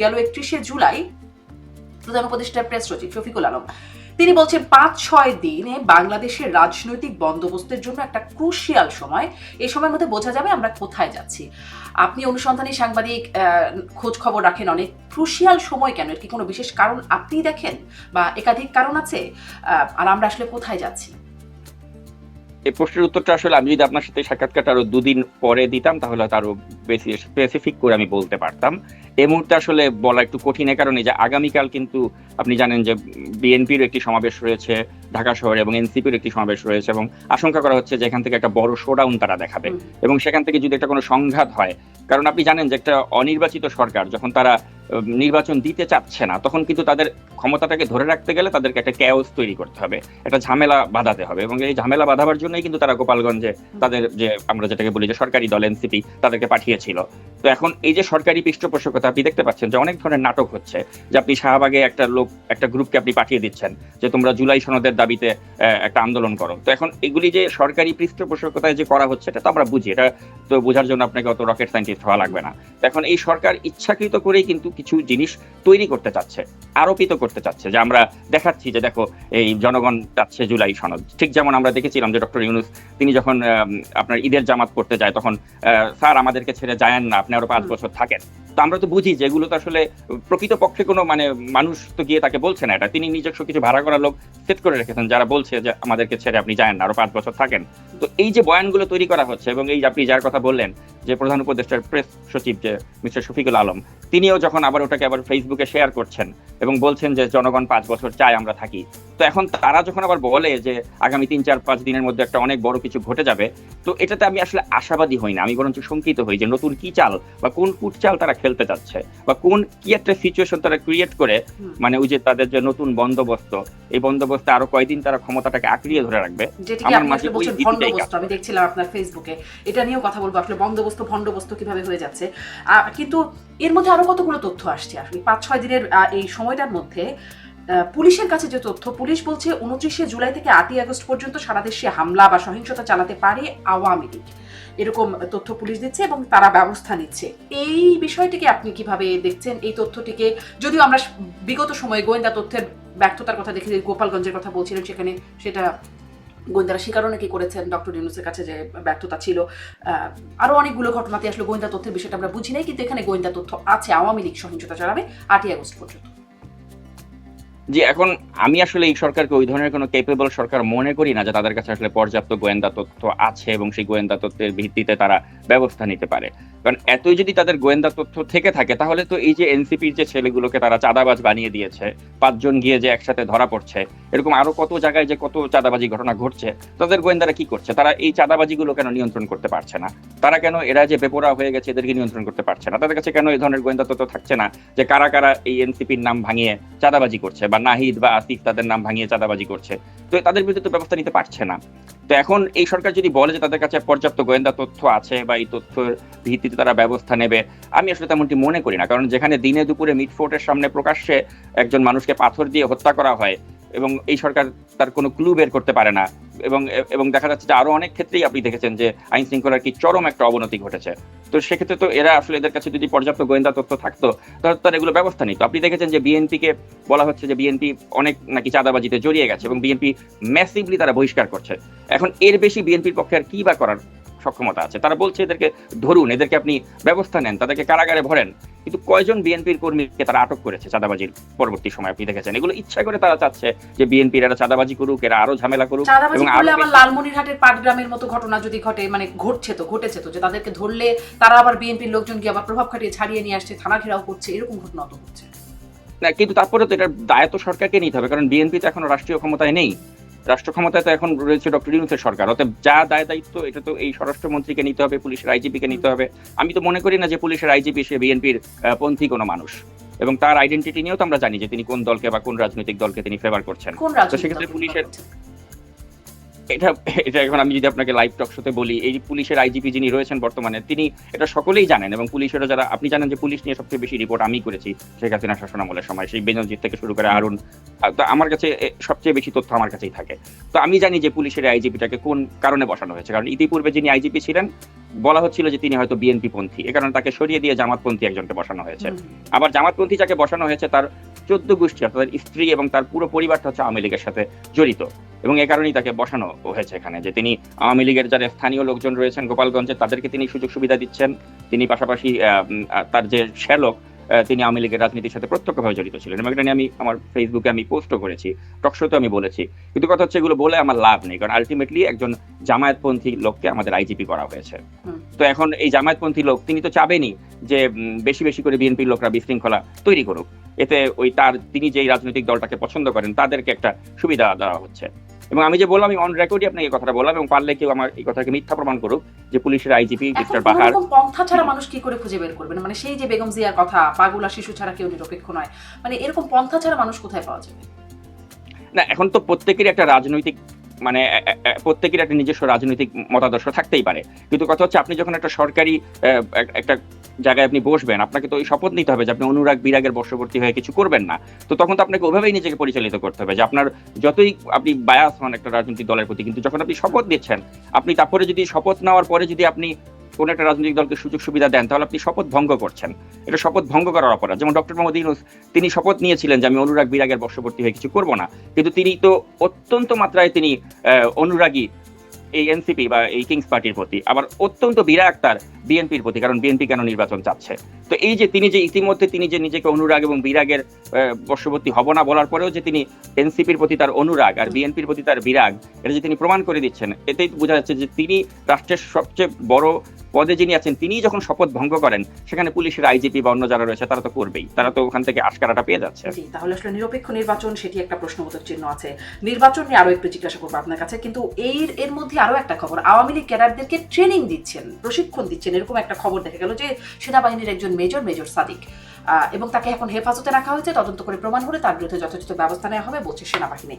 গেল একত্রিশে জুলাই প্রধান উপদেষ্টার প্রেস সচিব শফিকুল আলম। তিনি বলছেন, পাঁচ ছয় দিনে বাংলাদেশের রাজনৈতিক বন্দোবস্তের জন্য একটা ক্রুশিয়াল সময়। এই সময়ের মধ্যে বোঝা যাবে আমরা কোথায় যাচ্ছি। আপনি অনুসন্ধানী সাংবাদিক খোঁজ খবর রাখেন অনেক। ক্রুশিয়াল সময় কেন? এর কি কোনো বিশেষ কারণ আপনি দেখেন? বা একাধিক কারণ আছে? আর আমরা আসলে কোথায় যাচ্ছি? এই প্রশ্নের উত্তরটা আসলে আমি যদি আপনার সাথে সাক্ষাৎকারটা আরও দুদিন পরে দিতাম তাহলে হয়তো আরও বেশি স্পেসিফিক করে আমি বলতে পারতাম। এই মুহূর্তে আসলে বলা একটু কঠিন এ কারণে যে আগামীকাল কিন্তু আপনি জানেন যে বিএনপির একটি সমাবেশ রয়েছে ঢাকা শহরে এবং এনসিপির একটি সমাবেশ রয়েছে এবং আশঙ্কা করা হচ্ছে যে এখান থেকে একটা বড় শোডাউন তারা দেখাবে। এবং সেখান থেকে যদি একটা কোনো সংঘাত হয় কারণ আপনি জানেন যে একটা অনির্বাচিত সরকার যখন তারা নির্বাচন দিতে চাচ্ছে না, তখন কিন্তু তাদের ক্ষমতাটাকে ধরে রাখতে গেলে তাদেরকে একটা ক্যাওস তৈরি করতে হবে, একটা ঝামেলা বাঁধাতে হবে এবং এই ঝামেলা বাঁধাবার জন্যই কিন্তু তারা গোপালগঞ্জে তাদের যে আমরা যেটাকে বলি যে সরকারি দল, এনসিপি, তাদেরকে পাঠিয়েছিল। তো এখন এই যে সরকারি পৃষ্ঠপোষকতা, আপনি দেখতে পাচ্ছেন যে অনেক ধরনের নাটক হচ্ছে যে আপনি শাহবাগে একটা লোক, একটা গ্রুপকে আপনি পাঠিয়ে দিচ্ছেন যে তোমরা জুলাই সনদের দাবিতে একটা আন্দোলন করো। তো এখন এগুলি যে সরকারি পৃষ্ঠপোষকতায় যে করা হচ্ছে, এটা তো আমরা বুঝি, এটা তো বোঝার জন্য আপনাকে অত রকেট সায়েন্টিস্ট হওয়া লাগবে না। তো এখন এই সরকার ইচ্ছাকৃত করেই কিন্তু কিছু জিনিস তৈরি করতে চাচ্ছে আরোপিত করতে চাচ্ছে যে আমরা দেখাচ্ছি যে দেখো এই জনগণ চাচ্ছে জুলাই সনদ। ঠিক যেমন আমরা দেখেছিলাম যে ডক্টর ইউনুস তিনি যখন আপনার ঈদের জামাত পড়তে যায় তখন স্যার আমাদেরকে ছেড়ে যায়েন না আপনি আরও পাঁচ বছর থাকেন। তো আমরা তো বুঝি যে এগুলো তো আসলে প্রকৃতপক্ষে কোনো মানে মানুষ তো গিয়ে তাকে বলছে না এটা। তিনি নিজস্ব কিছু ভাড়া করা লোক সেট করে রেখেছেন যারা বলছে যে আমাদেরকে ছেড়ে আপনি যায়েন না আরও পাঁচ বছর থাকেন। তো এই যে বয়ানগুলো তৈরি করা হচ্ছে এবং এই যে আপনি যার কথা বললেন যে প্রধান উপদেষ্টার প্রেস সচিব যে মিস্টার শফিকুল আলম তিনিও যখন আবার ওটাকে আবার ফেসবুকে শেয়ার করছেন এবং বলছেন যে জনগণ পাঁচ বছর চায় আমরা থাকি। তো এখন তারা যখন আবার বলে যে আগামী তিন চার পাঁচ দিনের মধ্যে একটা অনেক বড় কিছু ঘটে যাবে তো এটাতে আমি আসলে আশাবাদী হই না। আমি বরঞ্চ শঙ্কিত হই যে নতুন কি চাল বা কোন কুট চাল তারা খেলতে যাচ্ছে বা কোন কি একটা সিচুয়েশন তারা ক্রিয়েট করে মানে ওই যে তাদের যে নতুন বন্দোবস্ত এই বন্দোবস্তে আরও কয়দিন তারা ক্ষমতাটাকে আঁকড়িয়ে ধরে রাখবে। আমার মাঝে আমি দেখছিলাম আপনার ফেসবুকে এটা নিয়েও কথা বলব। আসলে বন্দোবস্ত ভণ্ডবস্ত কীভাবে হয়ে যাচ্ছে। কিন্তু এর মধ্যে আরও কতগুলো তথ্য আসছে? আসলে পাঁচ ছয় দিনের এই সময়টার মধ্যে পুলিশের কাছে যে তথ্য, পুলিশ বলছে উনত্রিশে জুলাই থেকে আটই আগস্ট পর্যন্ত সারা দেশে হামলা বা সহিংসতা চালাতে পারে আওয়ামী লীগ। এরকম তথ্য পুলিশ দিচ্ছে এবং তারা ব্যবস্থা নিচ্ছে। এই বিষয়টিকে আপনি কীভাবে দেখছেন? এই তথ্যটিকে যদিও আমরা বিগত সময়ে গোয়েন্দা তথ্যের ব্যর্থতার কথা দেখি গোপালগঞ্জের কথা বলছিলেন সেখানে সেটা গোয়েন্দারা স্বীকারও নাকি করেছেন ডক্টর ইউনুসের কাছে যে ব্যর্থতা ছিল। আহ, আরও অনেকগুলো ঘটনাতে আসলে গোয়েন্দা তথ্যের বিষয়টা আমরা বুঝি নাই কিন্তু এখানে গোয়েন্দা তথ্য আছে আওয়ামী লীগ সহিংসতা চালাবে আটই আগস্ট পর্যন্ত। যে এখন আমি আসলে এই সরকারকে ওই ধরনের কোনো কেপেবল সরকার মনে করি না যে তাদের কাছে আসলে পর্যাপ্ত গোয়েন্দা তথ্য আছে এবং সেই গোয়েন্দা তথ্যের ভিত্তিতে তারা ব্যবস্থা নিতে পারে। কারণ এতই যদি তাদের গোয়েন্দা তথ্য থেকে থাকে, তাহলে তো এই যে এনসিপির যে ছেলেগুলোকে তারা চাঁদাবাজ বানিয়ে দিয়েছে, পাঁচজন গিয়ে যে একসাথে ধরা পড়ছে, এরকম আরও কত জায়গায় যে কত চাঁদাবাজি ঘটনা ঘটছে, তাদের গোয়েন্দারা কি করছে? তারা এই চাঁদাবাজিগুলো কেন নিয়ন্ত্রণ করতে পারছে না? তারা কেন এরা যে বেপরা হয়ে গেছে এদেরকে নিয়ন্ত্রণ করতে পারছে না? তাদের কাছে কেন এই ধরনের গোয়েন্দা তথ্য থাকছে না যে কারা কারা এই এনসিপির নাম ভাঙিয়ে চাঁদাবাজি করছে বা নাহিদ বা আসিফ তাদের নাম ভাঙিয়ে চাঁদাবাজি করছে? তো তাদের বিরুদ্ধে তো ব্যবস্থা নিতে পারছে না। তো এখন এই সরকার যদি বলে যে তাদের কাছে পর্যাপ্ত গোয়েন্দা তথ্য আছে বা এই তথ্যের ভিত্তিতে তারা ব্যবস্থা নেবে, আমি আসলে তেমনটি মনে করি না। কারণ যেখানে দিনে দুপুরে মিটফোর্টের সামনে প্রকাশ্যে একজন মানুষকে পাথর দিয়ে হত্যা করা হয় এবং এই সরকার তার কোনো ক্লু বের করতে পারে না। এবং এবং দেখা যাচ্ছে যে আরও অনেক ক্ষেত্রেই আপনি দেখেছেন যে আইন শৃঙ্খলার কি চরম একটা অবনতি ঘটেছে। তো সেক্ষেত্রে তো এরা আসলে এদের কাছে যদি পর্যাপ্ত গোয়েন্দা তথ্য থাকতো, তাহলে তার এগুলো ব্যবস্থা নিত। আপনি দেখেছেন যে বিএনপিকে বলা হচ্ছে যে বিএনপি অনেক নাকি চাঁদাবাজিতে জড়িয়ে গেছে এবং বিএনপি ম্যাসিভলি তারা বহিষ্কার করছে। এখন এর বেশি বিএনপির পক্ষে আর কি বা করার সক্ষমতা আছে। তারা বলছে এদেরকে ধরুন এদেরকে আপনি ব্যবস্থা নেন তাদেরকে কারাগারে ভরেন। কিন্তু কয়জন বিএনপির কর্মীকে তারা আটক করেছে চাঁদাবাজির পরবর্তী সময় আপনি দেখেছেন? এগুলো ইচ্ছা করে তারা চাচ্ছে যে বিএনপির এরা চাঁদাবাজি করুক এরা আরও ঝামেলা করুক এবং আবার লালমনিরহাটের পাটগ্রামের মতো ঘটনা যদি ঘটে মানে ঘটছে তো ঘটেছে তো যে তাদেরকে ধরলে তারা আবার বিএনপির লোকজন গিয়ে আবার প্রভাব খাটিয়ে ছাড়িয়ে নিয়ে আসছে থানা ঘেরাও করছে এরকম ঘটনা তো হচ্ছে। না কিন্তু তারপরে তো এটার দায়িত্ব সরকারকে নিতে হবে কারণ বিএনপি তো এখনও রাষ্ট্রীয় ক্ষমতায় নেই। রাষ্ট্র ক্ষমতায় তো এখন রয়েছে ডক্টর ইউনুসের সরকার। অতএব যা দায় দায়িত্ব এটা তো এই স্বরাষ্ট্রমন্ত্রীকে নিতে হবে পুলিশের আইজিপি কে নিতে হবে। আমি তো মনে করি না যে পুলিশের আইজিপি সে বিএনপির পন্থী কোনো মানুষ। এবং তার আইডেন্টিটি নিয়েও তো আমরা জানি যে তিনি কোন দলকে বা কোন রাজনৈতিক দলকে তিনি ফেভার করছেন। তো সেক্ষেত্রে পুলিশের এটা এটা এখন আমি যদি আপনাকে লাইভ টক শোতে বলি এই পুলিশের আইজিপি যিনি রয়েছেন বর্তমানে তিনি এটা সকলেই জানেন এবং পুলিশেরও যারা আপনি জানেন যে পুলিশ নিয়ে সবচেয়ে বেশি রিপোর্ট আমি করেছি শেখ হাসিনা শাসনামলের সময় সেই বেনজিৎ থেকে শুরু করে আরুন তো আমার কাছে সবচেয়ে বেশি তথ্য আমার কাছেই থাকে। তো আমি জানি যে পুলিশের আইজিপিটাকে কোন কারণে বসানো হয়েছে। কারণ ইতিপূর্বে যিনি আইজিপি ছিলেন বলা হচ্ছিল যে তিনি হয়তো বিএনপি পন্থী। এ কারণে তাকে সরিয়ে দিয়ে জামাতপন্থী একজনকে বসানো হয়েছে। আবার জামাতপন্থী যাকে বসানো হয়েছে তার চোদ্দ গোষ্ঠী অর্থাৎ স্ত্রী এবং তার পুরো পরিবারটা হচ্ছে আওয়ামী লীগের সাথে জড়িত। এবং এ কারণেই তাকে বসানো হয়েছে এখানে যে তিনি আওয়ামী লীগের যারা স্থানীয় লোকজন রয়েছেন গোপালগঞ্জে তাদেরকে তিনি সুযোগ সুবিধা দিচ্ছেন। তিনি পাশাপাশি তার যে শ্যালক তিনি আওয়ামী লীগের রাজনীতির সাথে প্রত্যক্ষভাবে জড়িত ছিলেন। এবং এটা নিয়ে আমি আমার ফেসবুকে আমি পোস্টও করেছি টকশোতে আমি বলেছি। কিন্তু কথা হচ্ছে এগুলো বলে আমার লাভ নেই কারণ আলটিমেটলি একজন জামায়াতপন্থী লোককে আমাদের আইজিপি করা হয়েছে। তো এখন এই জামায়াতপন্থী লোক তিনি তো চাবেনই যে বেশি বেশি করে বিএনপির লোকরা বিশৃঙ্খলা তৈরি করুক। এতে ওই তার তিনি যেই রাজনৈতিক দলটাকে পছন্দ করেন তাদেরকে একটা সুবিধা দেওয়া হচ্ছে। এবং আমি যে বললাম আমি অন রেকর্ডই আপনাকে এই কথাটা বললাম এবং পারলে কেউ আমার এই কথাকে মিথ্যা প্রমাণ করুক যে পুলিশের আইজিপি মিস্টার বাহার পন্থা ছাড়া মানুষ কি করে খুঁজে বের করবেন মানে সেই যে বেগম জিয়ার কথা পাগুলা শিশু ছাড়া কেউ নিরপেক্ষ নয়। মানে এরকম পন্থা ছাড়া মানুষ কোথায় পাওয়া যাবে? না এখন তো প্রত্যেকেরই একটা রাজনৈতিক মানে প্রত্যেকের একটা নিজস্ব রাজনৈতিক মতাদর্শ থাকতেই পারে। কিন্তু কথা হচ্ছে, আপনি যখন একটা সরকারি একটা জায়গায় আপনি বসবেন, আপনাকে তো ওই শপথ নিতে হবে যে আপনি অনুরাগ বিরাগের বর্ষবর্তী হয়ে কিছু করবেন না। তো তখন তো আপনাকে ওভাবেই নিজেকে পরিচালিত করতে হবে যে আপনার যতই আপনি বায়াস হন একটা রাজনৈতিক দলের প্রতি, কিন্তু যখন আপনি শপথ দিচ্ছেন আপনি তারপরে যদি শপথ নেওয়ার পরে যদি আপনি কোন একটা রাজনৈতিক দলকে সুযোগ সুবিধা দেন, তাহলে আপনি শপথ ভঙ্গ করছেন। এটা শপথ ভঙ্গ করার অপরাধ। যেমন ডক্টর মোহাম্মদ ইউনুস, তিনি শপথ নিয়েছিলেন যে আমি অনুরাগ বিরাগের বর্ষবর্তী হয়ে কিছু করব না। কিন্তু তিনি তো অত্যন্ত মাত্রায় তিনি অনুরাগী এই এনসিপি বা এই কিংস পার্টির প্রতি। আবার অত্যন্ত বিরাগ তার বিএনপির প্রতি, কারণ বিএনপি কেন নির্বাচন চাচ্ছে? তো এই যে তিনি যে ইতিমধ্যে তিনি যে নিজেকে অনুরাগ এবং বিরাগের বর্ষবর্তী হব না বলার পরেও যে তিনি এনসিপির প্রতি তার অনুরাগ আর বিএনপির প্রতি তার বিরাগ, এটা যে তিনি প্রমাণ করে দিচ্ছেন, এতেই বোঝা যাচ্ছে যে তিনি রাষ্ট্রের সবচেয়ে বড় পদে যিনি আছেন তিনি যখন শপথ ভঙ্গ করেন, সেখানে পুলিশের আইজিপি বা অন্য যারা রয়েছে, তারা তো করবেই। তারা তো ওখান থেকে আশকারাটা পেয়ে যাচ্ছে। তাহলে আসলে নিরপেক্ষ নির্বাচন, সেটি একটা প্রশ্নবোধক চিহ্ন আছে। নির্বাচন নিয়ে আরও একটু জিজ্ঞাসা করব আপনার কাছে, কিন্তু এর এর মধ্যে আরও একটা খবর। আওয়ামী লীগ ক্যাডারদেরকে ট্রেনিং দিচ্ছেন, প্রশিক্ষণ দিচ্ছেন, এরকম একটা খবর দেখা গেল যে সেনাবাহিনীর একজন মেজর মেজর সাদিক। এবং তাকে এখন হেফাজতে রাখা হয়েছে। তদন্ত করে প্রমাণ হলে তার বিরুদ্ধে যথাযথ ব্যবস্থা নেওয়া হবে, বলছে সেনাবাহিনী।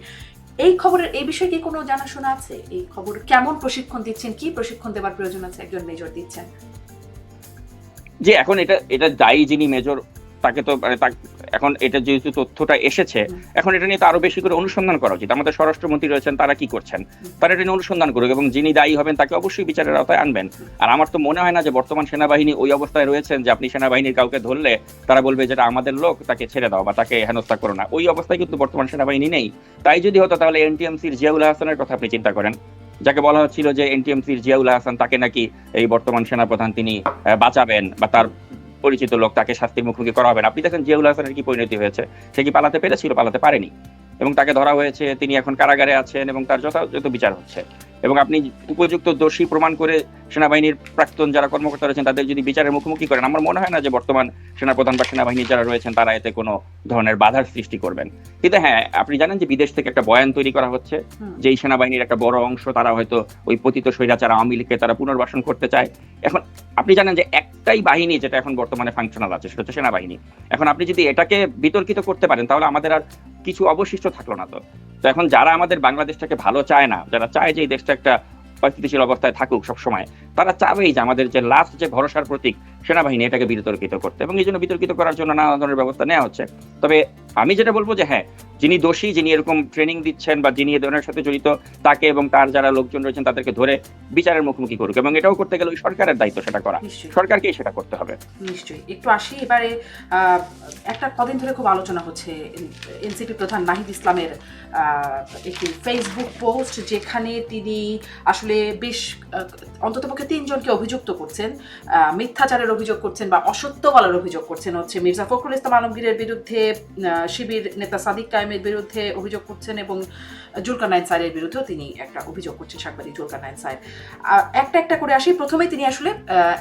এই খবরের, এই বিষয়ে কি কোনো জানাশোনা আছে? এই খবর কেমন প্রশিক্ষণ দিচ্ছেন? কি প্রশিক্ষণ দেওয়ার প্রয়োজন আছে? একজন মেজর দিচ্ছেন। যে এখন এটা এটা দায়ী যিনি মেজর তাকে তো মানে এখন এটা যেহেতু তথ্যটা এসেছে এখন এটা নিয়ে তো আরও বেশি করে অনুসন্ধান করা উচিত। আমাদের স্বরাষ্ট্রমন্ত্রী রয়েছেন তারা কি করছেন? তারা এটা নিয়ে অনুসন্ধান করুক এবং যিনি দায়ী হবেন তাকে অবশ্যই বিচারের আওতায় আনবেন। আর আমার তো মনে হয় না যে বর্তমান সেনাবাহিনী ওই অবস্থায় রয়েছেন যে আপনি সেনাবাহিনীর কাউকে ধরলে তারা বলবে যেটা আমাদের লোক তাকে ছেড়ে দাও বা তাকে হেনস্থা করো না। ওই অবস্থায় কিন্তু বর্তমান সেনাবাহিনী নেই। তাই যদি হতো তাহলে এনটিএমসির জিয়াউল হাসানের কথা আপনি চিন্তা করেন। যাকে বলা হচ্ছিল যে এনটিএমসির জিয়াউল হাসান তাকে নাকি এই বর্তমান সেনাপ্রধান তিনি বাঁচাবেন বা তার পরিচিত লোক তাকে শাস্তির মুখোমুখি করা হবে না। আপনি দেখেন জিয়াউল হাসানের কি পরিণতি হয়েছে? সে কি পালাতে পেরেছিল, পালাতে পারেনি? এবং তাকে ধরা হয়েছে, তিনি এখন কারাগারে আছেন এবং তার যথাযথ বিচার হচ্ছে। এবং আপনি উপযুক্ত দোষী প্রমাণ করে সেনাবাহিনীর প্রাক্তন যারা কর্মকর্তা রয়েছেন তাদের যদি বিচারের মুখোমুখি করেন আমার মনে হয় না যে বর্তমান সেনাপ্রধান বা সেনাবাহিনী যারা রয়েছেন তারা এতে কোনো ধরনের বাধার সৃষ্টি করবেন। কিন্তু হ্যাঁ আপনি জানেন যে বিদেশ থেকে একটা বয়ান তৈরি করা হচ্ছে হুম। যেই সেনাবাহিনীর একটা বড় অংশ তারা হয়তো ওই পতিত স্বৈরাচার আওয়ামী লীগকে তারা পুনর্বাসন করতে চায়। এখন আপনি জানেন যে একটাই বাহিনী যেটা এখন বর্তমানে ফাংশনাল আছে সেটা হচ্ছে সেনাবাহিনী। এখন আপনি যদি এটাকে বিতর্কিত করতে পারেন তাহলে আমাদের আর কিছু অবশিষ্ট থাকল না তো। তো এখন যারা আমাদের বাংলাদেশটাকে ভালো চায় না যারা চায় যে এই দেশটা একটা পরিস্থিতিশীল অবস্থায় থাকুক সবসময়। তারা চাবেই যে আমাদের যে লাস্ট যে ভরসার প্রতীক সেনাবাহিনী এটাকে বিতর্কিত করতে এবং এই জন্য বিতর্কিত করার জন্য নানা ধরনের ব্যবস্থা নেওয়া হচ্ছে। তবে আমি যেটা বলব যে হ্যাঁ যিনি দোষী যিনি এরকম ট্রেনিং দিচ্ছেন বা যিনি এ ধরনের সাথে জড়িত তাকে এবং তার যারা লোকজন রয়েছেন তাদেরকে ধরে বিচারের মুখোমুখি করুক এবং এটাও করতে গেলে ওই সরকারের দায়িত্ব সেটা করা। সরকারকেই সেটা করতে হবে। নিশ্চয়ই। একটু আসি এবারে একটা কদিন ধরে খুব আলোচনা হচ্ছে এনসিপি প্রধান নাহিদ ইসলামের একটি ফেসবুক পোস্ট যেখানে তিনি আসলে বেশ অন্ততপক্ষে তিনজনকে অভিযুক্ত করছেন। আহ, অভিযোগ করছেন বা অসত্য বলার অভিযোগ করছেন হচ্ছে মির্জা ফখরুল ইসলাম আলমগীরের বিরুদ্ধে শিবির নেতা সাদিক কায়েমের বিরুদ্ধে অভিযোগ করছেন এবং জুলকার নাইন সাহেবের বিরুদ্ধেও তিনি একটা অভিযোগ করছেন, সাংবাদিক জুলকার নাইন সাহেব একটা একটা করে আসি। প্রথমে তিনি আসলে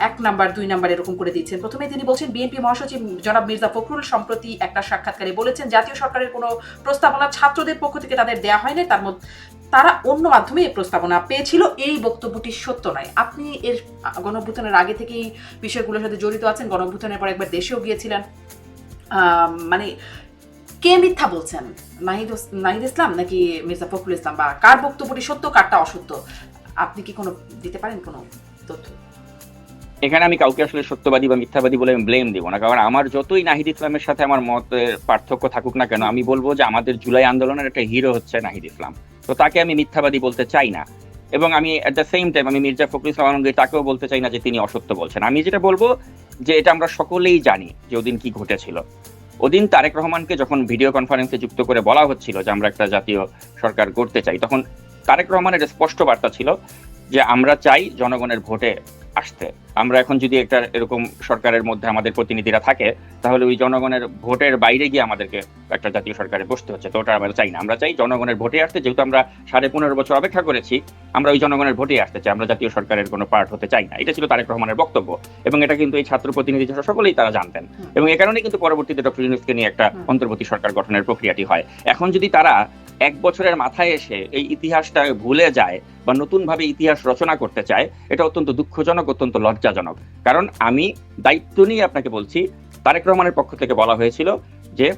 এক নাম্বার, দুই নাম্বার এরকম করে দিচ্ছেন প্রথমে তিনি বলছেন, বিএনপি মহাসচিব জনাব মির্জা ফখরুল সম্প্রতি একটা সাক্ষাৎকারে বলেছেন, জাতীয় সরকারের কোনো প্রস্তাবনা ছাত্রদের পক্ষ থেকে তাদের দেয়া হয়নি, তার মধ্যে তারা অন্য মাধ্যমে এই প্রস্তাবনা পেয়েছিল। এই বক্তব্যটি সত্য নয়। আপনি এর গণঅভ্যুত্থানের আগে থেকেই বিষয়গুলোর সাথে জড়িত আছেন গণঅভ্যুত্থানের পর একবার দেশেও গিয়েছিলেন। মানে কে মিথ্যা বলছেন? নাহিদ নাহিদ ইসলাম নাকি মির্জা ফখরুল ইসলাম? বা কার বক্তব্যটি সত্য, কারটা অসত্য? আপনি কি কোনো, দিতে পারেন কোনো তথ্য? এখানে আমি কাউকে আসলে সত্যবাদী বা মিথ্যাবাদী বলে আমি ব্লেম দিব না। কারণ আমার যতই নাহিদ ইসলামের সাথে আমার মতের পার্থক্য থাকুক না কেন, আমি বলব যে আমাদের জুলাই আন্দোলনের একটা হিরো হচ্ছে নাহিদ ইসলাম। তো তাকে আমি মিথ্যাবাদী বলতে চাই না। এবং আমি অ্যাট দ্য সেম টাইম আমি মির্জা ফখরুল ইসলাম আলমগীর তাকেও বলতে চাই না যে তিনি অসত্য বলছেন। আমি যেটা বলব যে এটা আমরা সকলেই জানি যে ওদিন কি ঘটেছিল। ওদিন তারেক রহমানকে যখন ভিডিও কনফারেন্সে যুক্ত করে বলা হচ্ছিল যে আমরা একটা জাতীয় সরকার গড়তে চাই, তখন তারেক রহমানের স্পষ্ট বার্তা ছিল যে আমরা চাই জনগণের ভোটে আসতে। আমরা এখন যদি একটা এরকম সরকারের মধ্যে আমাদের প্রতিনিধিরা থাকে তাহলে ওই জনগণের ভোটের বাইরে গিয়ে আমাদেরকে একটা জাতীয় সরকারে বসতে হচ্ছে। তো ওটা আমরা চাই না। আমরা চাই জনগণের ভোটে আসতে। যেহেতু আমরা সাড়ে পনেরো বছর অপেক্ষা করেছি আমরা ওই জনগণের ভোটে আসতে চাই। আমরা জাতীয় সরকারের কোনো পার্ট হতে চাই না। এটা ছিল তারেক রহমানের বক্তব্য। এবং এটা কিন্তু এই ছাত্র প্রতিনিধি যারা সকলেই তারা জানতেন। এবং এ কারণে কিন্তু পরবর্তীতে ডক্টর ইউনুসকে নিয়ে একটা অন্তর্বর্তী সরকার গঠনের প্রক্রিয়াটি হয়। এখন যদি তারা এক বছরের মাথায় এসে এই ইতিহাসটা ভুলে যায় বা নতুনভাবে ইতিহাস রচনা করতে চায়, এটা অত্যন্ত দুঃখজনক, অত্যন্ত লজ্জাজনক। কারণ আমি দায়িত্ব নিয়ে আপনাকে বলছি, তারেক রহমানের পক্ষ থেকে বলা হয়েছিল যে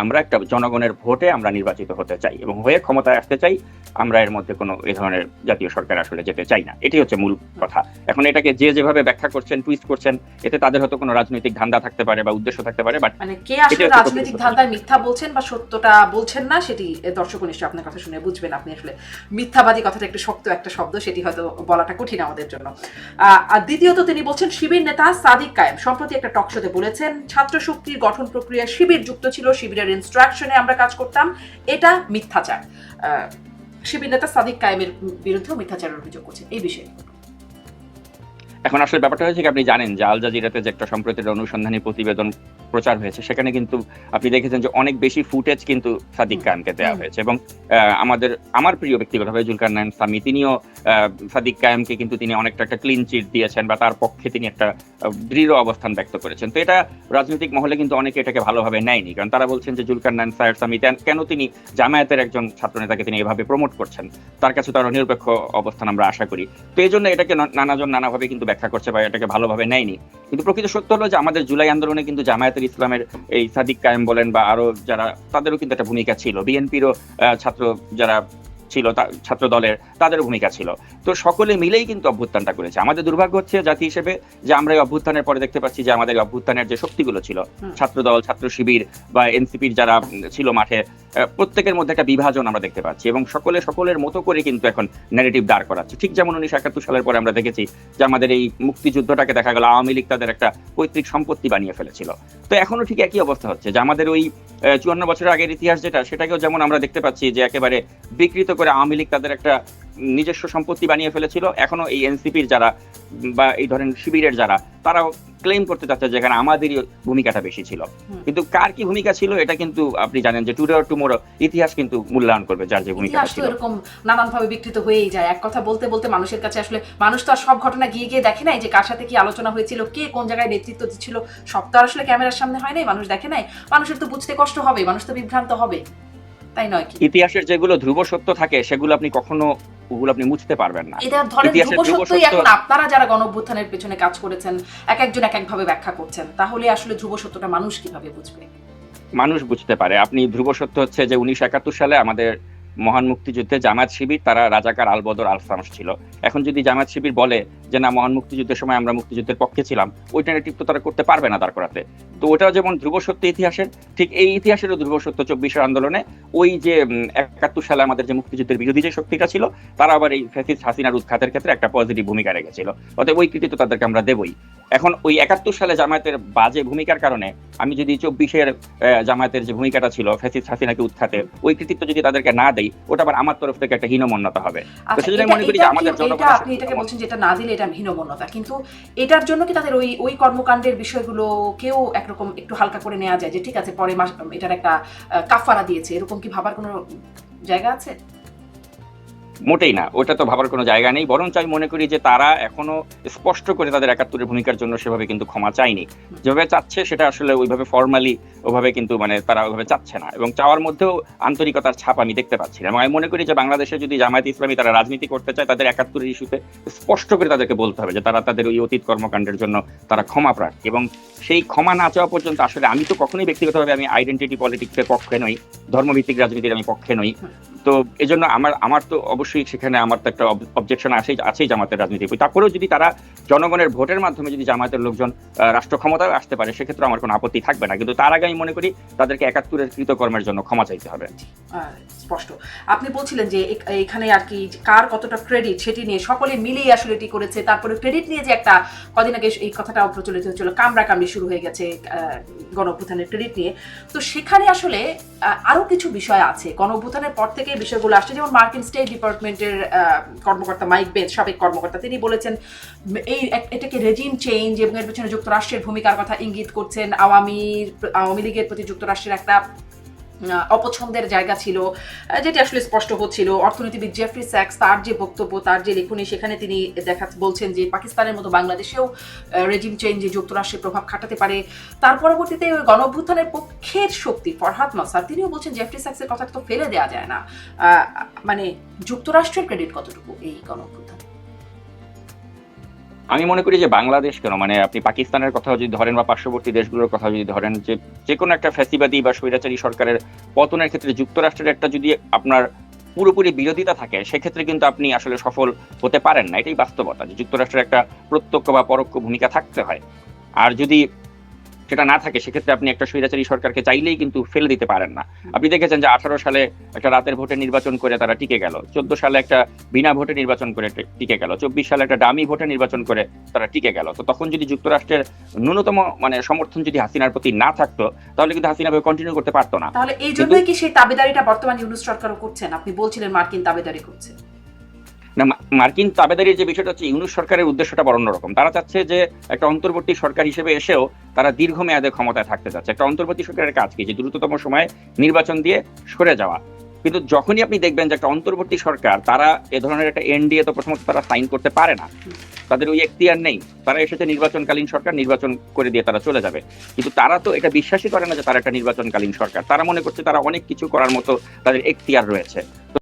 আমরা একটা জনগণের ভোটে আমরা নির্বাচিত হতে চাই এবং হয়ে ক্ষমতায় আসতে চাই আমরা এর মধ্যে কোনো এই ধরনের জাতীয় সরকার আসলে যেতে চাই না। এটি হচ্ছে মূল কথা। এখন এটাকে যে যেভাবে ব্যাখ্যা করছেন টুইস্ট করছেন এতে তাদের হয়তো কোনো রাজনৈতিক ধান্দা থাকতে পারে বা উদ্দেশ্য থাকতে পারে বাট মানে কে আসলে রাজনৈতিক ধান্দায় মিথ্যা বলছেন বা সত্যটা বলছেন না সেটি দর্শক নিশ্চয়ই আপনার কথা শুনে বুঝবেন। আপনি আসলে মিথ্যাবাদী কথাটা একটু শক্ত একটা শব্দ সেটি হয়তো বলাটা কঠিন আমাদের জন্য। আহ, আর দ্বিতীয়ত তিনি বলছেন শিবির নেতা সাদিক কায়েম। সম্প্রতি একটা টকশোতে বলেছেন ছাত্র শক্তির গঠন প্রক্রিয়ায় শিবির যুক্ত ছিল শিবিরের ইনস্ট্রাকশনে আমরা কাজ করতাম, এটা মিথ্যাচার। শিবির নেতা সাদিক কায়েমের বিরুদ্ধেও মিথ্যাচারের অভিযোগ করছে এই বিষয়ে। এখন আসলে ব্যাপারটা হয়েছে আপনি জানেন যে আল জাজিরাতে যে একটা সম্প্রতির অনুসন্ধানী প্রতিবেদন প্রচার হয়েছে। সেখানে কিন্তু আপনি দেখেছেন যে অনেক বেশি ফুটেজ কিন্তু সাদিক কায়েমকে দেওয়া হয়েছে এবং আমাদের আমার প্রিয় ব্যক্তিগতভাবে জুলকার নায়ন সামি তিনিও সাদিক কায়েমকে কিন্তু তিনি অনেকটা একটা ক্লিন চিট দিয়েছেন বা তার পক্ষে তিনি একটা দৃঢ় অবস্থান ব্যক্ত করেছেন। তো এটা রাজনৈতিক মহলে কিন্তু অনেকে এটাকে ভালোভাবে নেয়নি। কারণ তারা বলছেন যে জুলকার নায়ন সাহেব সামি কেন তিনি জামায়াতের একজন ছাত্রনেতাকে তিনি এভাবে প্রমোট করছেন? তার কাছে তার নিরপেক্ষ অবস্থান আমরা আশা করি। তো এই জন্য এটাকে নানাজন নানাভাবে কিন্তু ব্যাখ্যা করছে বা এটাকে ভালোভাবে নেয়নি। কিন্তু প্রকৃত সত্য হলো যে আমাদের জুলাই আন্দোলনে কিন্তু জামায়াতের ইসলামের এই সাদিক কায়েম বলেন বা আরও যারা তাদেরও কিন্তু একটা ভূমিকা ছিল। বিএনপিরও ছাত্র যারা ছিল ছাত্র দলের তাদের ভূমিকা ছিল। তো সকলে মিলেই কিন্তু অভ্যুত্থানটা করেছে। আমাদের দুর্ভাগ্য হচ্ছে জাতি হিসেবে যে আমরা এই অভ্যুত্থানের পরে দেখতে পাচ্ছি যে আমাদের অভ্যুত্থানের যে শক্তিগুলো ছিল ছাত্র দল ছাত্র শিবির বা এনসিপির যারা ছিল মাঠে প্রত্যেকের মধ্যে একটা বিভাজন আমরা দেখতে পাচ্ছি এবং সকলে সকলের মতো করে কিন্তু এখন ন্যারেটিভ দাঁড় করাচ্ছে। ঠিক যেমন উনিশশো একাত্তর সালের পরে আমরা দেখেছি যে আমাদের এই মুক্তিযুদ্ধটাকে দেখা গেল, আওয়ামী লীগ তাদের একটা পৈতৃক সম্পত্তি বানিয়ে ফেলেছিল। তো এখনও ঠিক একই অবস্থা হচ্ছে যে আমাদের ওই চুয়ান্ন বছরের আগের ইতিহাস যেটা, সেটাকেও যেমন আমরা দেখতে পাচ্ছি যে একেবারে বিকৃত করে আওয়ামী লীগ তাদের একটা নিজস্ব সম্পত্তি বানিয়ে ফেলেছিল। এখনও এই এনসিপির যারা বা এই ধরেন শিবিরের যারা, তারাও ক্লেম করতে চাচ্ছে যেখানে আমাদেরই ভূমিকাটা বেশি ছিল। কিন্তু কার কি ভূমিকা ছিল এটা কিন্তু আপনি জানেন যে টুডে টুমোরো ইতিহাস কিন্তু মূল্যায়ন করবে যার যে ভূমিকা ছিল। এরকম নানানভাবে বিকৃত হয়েই যায়। এক কথা বলতে বলতে মানুষের কাছে আসলে মানুষ তো আর সব ঘটনা গিয়ে গিয়ে দেখে নাই যে কার সাথে কি আলোচনা হয়েছিল কে কোন জায়গায় নেতৃত্ব দিচ্ছিল সব তো আর আসলে ক্যামেরার সামনে হয় নাই মানুষ দেখে নাই। মানুষের তো বুঝতে কষ্ট হবে মানুষ তো বিভ্রান্ত হবে। তাই নয় কি? ইতিহাসের যেগুলো ধ্রুব সত্য থাকে সেগুলো আপনি কখনো ওগুলো আপনি মুছতে পারবেন না। এটা ধরেন ধ্রুব ধ্রুব সত্যই এখন আপনারা যারা গণঅভ্যুত্থানের পেছনে কাজ করেছেন এক একজন এক একভাবে ব্যাখ্যা করছেন তাহলে আসলে ধ্রুব সত্যটা মানুষ কীভাবে বুঝবে? মানুষ বুঝতে পারে। আপনি ধ্রুব সত্য হচ্ছে যে উনিশশো একাত্তর সালে আমাদের মহান মুক্তিযুদ্ধে জামাত শিবির, তারা রাজাকার আলবদর আলসামস ছিল। এখন যদি জামাত শিবির বলে যে, না, মহান মুক্তিযুদ্ধের সময় আমরা মুক্তিযুদ্ধের পক্ষে ছিলাম ওই ন্যারেটিভ তো তারা করতে পারবে না দাঁড় করাতে। তো ওটাও যেমন ধ্রুব সত্য ইতিহাসের, ঠিক এই ইতিহাসেরও ধ্রুব সত্য চব্বিশের আন্দোলনে ওই যে একাত্তর সালে আমাদের যে মুক্তিযুদ্ধের বিরোধী যে শক্তিটা ছিল, তারা আবার এই ফ্যাসিস্ট হাসিনার উৎখাতের ক্ষেত্রে একটা পজিটিভ ভূমিকা রেখেছিল। অতএব ওই কৃতিত্ব তাদেরকে আমরা দেবই। এখন ওই একাত্তর সালে জামায়াতের বাজে ভূমিকার কারণে আমি যদি চব্বিশের জামায়াতের যে ভূমিকাটা ছিল ফ্যাসিস্ট হাসিনাকে উৎখাতে ওই কৃতিত্ব যদি তাদেরকে না দেই ওটা আবার আমার তরফ থেকে একটা হীনমন্যতা হবে আচ্ছা, সেজন্য মনে করি যে আমাদের এটা আপনি এটাকে। বলছেন যেটা না দিলে এটা হীনমন্যতা কিন্তু এটার জন্য কি তাদের ওই ওই কর্মকাণ্ডের বিষয়গুলো কেউ একরকম একটু হালকা করে নেওয়া যায় যে ঠিক আছে পরে মাস এটার একটা কাফারা দিয়েছে এরকম কি ভাবার কোনো জায়গা আছে মোটেই না, ওটা তো ভাবার কোনো জায়গা নেই। বরঞ্চ আমি মনে করি যে তারা এখনও স্পষ্ট করে তাদের একাত্তরের ভূমিকার জন্য সেভাবে কিন্তু ক্ষমা চায়নি। যেভাবে চাচ্ছে সেটা আসলে ওইভাবে ফর্মালি ওভাবে কিন্তু মানে তারা ওইভাবে চাচ্ছে না। এবং চাওয়ার মধ্যেও আন্তরিকতার ছাপ আমি দেখতে পাচ্ছি না। এবং আমি মনে করি যে বাংলাদেশে যদি জামায়াত ইসলামী তারা রাজনীতি করতে চায়, তাদের একাত্তরের ইস্যুতে স্পষ্ট করে তাদেরকে বলতে হবে যে তারা তাদের ওই অতীত কর্মকাণ্ডের জন্য তারা ক্ষমা প্রার্থী। এবং সেই ক্ষমা না চাওয়া পর্যন্ত আসলে আমি তো কখনোই ব্যক্তিগতভাবে আমি আইডেন্টিটি পলিটিক্সের পক্ষে নই, ধর্মভিত্তিক রাজনীতির আমি পক্ষে নই। তো এজন্য আমার আমার তো অবশ্যই সেখানে আমার তো একটা অবজেকশন আছেই আছেই জামাতের রাজনীতি। তারপরেও যদি তারা জনগণের ভোটের মাধ্যমে যদি জামায়াতের লোকজন রাষ্ট্র ক্ষমতায় আসতে পারে সেক্ষেত্রে আমার কোনো আপত্তি থাকবে না। কিন্তু তার আগে আমি মনে করি তাদেরকে একাত্তরের কৃতকর্মের জন্য ক্ষমা চাইতে হবে। স্পষ্ট। আপনি বলছিলেন যে এখানে আর কি কার কতটা ক্রেডিট সেটি নিয়ে সকলে মিলেই আসলে এটি করেছে। তারপরে ক্রেডিট নিয়ে যে একটা কদিন আগে এই কথাটা প্রচলিত হয়েছিল কামড়া কামড়ি শুরু হয়ে গেছে গণ ক্রেডিট নিয়ে। তো সেখানে আসলে আহ, আরও কিছু বিষয় আছে। গণ পর থেকে বিষয়গুলো আসছে। যেমন মার্কিন স্টেট ডিপার্টমেন্টের আহ, কর্মকর্তা মাইক বেদ সাবেক কর্মকর্তা তিনি বলেছেন এই এটাকে রেজিম চেঞ্জ এবং এর পেছনে যুক্তরাষ্ট্রের ভূমিকার কথা ইঙ্গিত করছেন আওয়ামী আওয়ামী লীগের প্রতি যুক্তরাষ্ট্রের একটা অপছন্দের জায়গা ছিল যেটি আসলে স্পষ্ট হচ্ছিল। অর্থনীতিবিদ জেফরি স্যাক্স তার যে বক্তব্য, তার যে লেখনী, সেখানে তিনি দেখা, বলছেন যে পাকিস্তানের মতো বাংলাদেশেও রেজিম চেঞ্জে যুক্তরাষ্ট্রের প্রভাব খাটাতে পারে। তার পরবর্তীতে ওই গণঅভ্যুত্থানের পক্ষের শক্তি ফরহাদ মাসার, তিনিও বলছেন জেফরি স্যাক্সের কথা তো ফেলে দেওয়া যায় না। মানে যুক্তরাষ্ট্রের ক্রেডিট কতটুকু এই গণ অভ্যুত্থানে আমি মনে করি যে বাংলাদেশ কেন? মানে আপনি পাকিস্তানের কথা যদি ধরেন বা পার্শ্ববর্তী দেশগুলোর কথা যদি ধরেন যে যে কোনো একটা ফ্যাসিবাদী বা স্বৈরাচারী সরকারের পতনের ক্ষেত্রে যুক্তরাষ্ট্রের একটা যদি আপনার পুরোপুরি বিরোধিতা থাকে, সেক্ষেত্রে কিন্তু আপনি আসলে সফল হতে পারেন না। এটাই বাস্তবতা যে যুক্তরাষ্ট্রের একটা প্রত্যক্ষ বা পরোক্ষ ভূমিকা থাকতে হয়। আর যদি সেটা না থাকে সেক্ষেত্রে আপনি একটা স্বৈরাচারী সরকারকে চাইলেই কিন্তু ফেলে দিতে পারেন না। আপনি দেখেছেন যে আঠারো সালে একটা রাতের ভোটে নির্বাচন করে তারা টিকে গেল। চোদ্দ সালে একটা বিনা ভোটে নির্বাচন করে টিকে গেল। চব্বিশ সালে একটা ডামি ভোটে নির্বাচন করে তারা টিকে গেল। তো তখন যদি যুক্তরাষ্ট্রের ন্যূনতম মানে সমর্থন যদি হাসিনার প্রতি না থাকতো তাহলে কিন্তু হাসিনা কন্টিনিউ করতে পারতো না। তাহলে এই জন্যই কি সেই তাবেদারিটা বর্তমান ইউনুস সরকারও করছেন? আপনি বলছিলেন মার্কিন তাবেদারি করছে। না মার্কিন তাবেদারির যে বিষয়টা হচ্ছে ইউনুস সরকারের উদ্দেশ্যটা বড় অন্যরকম। তারা চাচ্ছে যে একটা অন্তর্বর্তী সরকার হিসেবে এসেও তারা দীর্ঘমেয়াদে ক্ষমতায় থাকতে চাচ্ছে। একটা অন্তর্বর্তী সরকারের কাজ কি? যে দ্রুততম সময়ে নির্বাচন দিয়ে সরে যাওয়া। কিন্তু যখনই আপনি দেখবেন যে একটা অন্তর্বর্তী সরকার, তারা এ ধরনের একটা এনডিএ তো প্রথমত তারা সাইন করতে পারে না। তাদের ওই এখতিয়ার নেই। তারা এসেছে নির্বাচনকালীন সরকার, নির্বাচন করে দিয়ে তারা চলে যাবে। কিন্তু তারা তো এটা বিশ্বাসই করে না যে তারা একটা নির্বাচনকালীন সরকার। তারা মনে করছে তারা অনেক কিছু করার মতো তাদের এখতিয়ার রয়েছে।